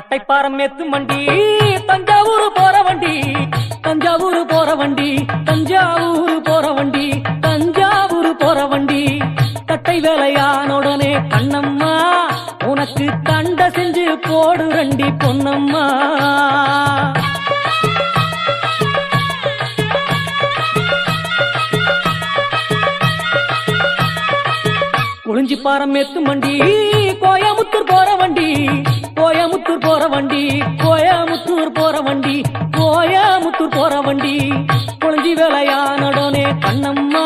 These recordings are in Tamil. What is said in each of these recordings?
மேத்து மண்டி தஞ்சாவூர் போற வண்டி தஞ்சாவூர் போற வண்டி தஞ்சாவூர் போற வண்டி தஞ்சாவூர் போற வண்டி. கட்டை வேலையானுடனே கண்ணம்மா உனக்கு கண்ட செஞ்சு போடு ரெண்டி பொன்னம்மா. குளிஞ்சி பாரம் மேத்து மண்டி கோயமுத்தூர் போற வண்டி கோயமுத்தூர் போற வண்டி கோயமுத்தூர் போற வண்டி கோயமுத்தூர் போற வண்டி. குளிஞ்சி வேலையானடனே கண்ணம்மா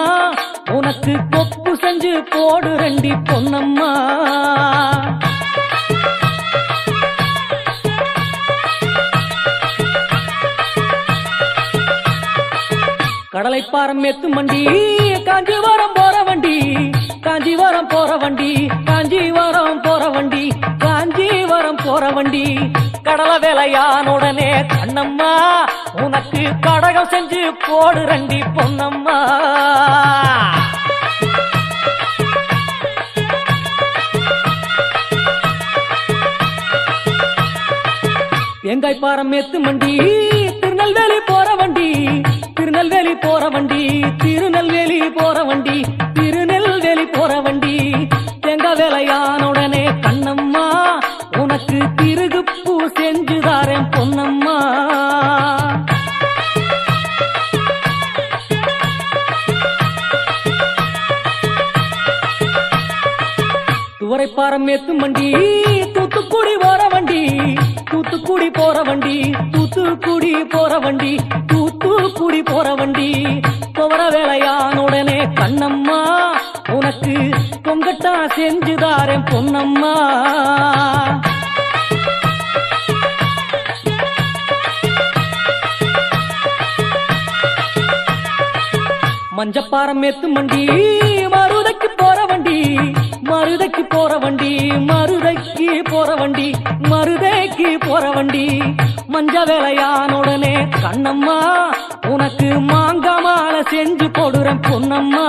உனக்கு கொப்பு செஞ்சு போடு ரெண்டி பொன்னம்மா. கடலைப்பாரம் மேத்து மண்டி காஞ்சிபுரம் போற வண்டி. காஞ்சிவரம் போற வண்டி காஞ்சிவரம் போற வண்டி காஞ்சிவரம் போற வண்டி. கடல வேலையான உடனே கண்ணம்மா உனக்கு கடகம் செஞ்சு போடு ரண்டி பொன்னம்மா. வெங்காய் பாரம் எத்து மண்டி வண்டி திருநெல்வேலி போற வண்டி திருநெல்வேலி போற வண்டி திருநெல்வேலி போற வண்டி. தேங்காய் கண்ணம்மா உனக்கு திருகு பூ தாரேன் பொன்னம்மா. துவரைப்பாரம் ஏத்தும் வண்டி தூத்துக்குடி போற வண்டி தூத்துக்குடி போற வண்டி தூத்துக்குடி போற வண்டி தூத்துக்குடி போற வண்டி. துவர வேலையானுடனே கண்ணம்மா உனக்கு பொங்கட்டா செஞ்சுதாரேன் பொன்னம்மா. மஞ்சப்பாரம் மேத்து மண்டி மருதைக்கு போற வண்டி மருதைக்கு போற வண்டி மருதைக்கு போற வண்டி மருதைக்கு போற வண்டி. மஞ்ச வேலையான உடனே கண்ணம்மா உனக்கு மாங்க மாலை செஞ்சு போடுறேன் பொன்னம்மா.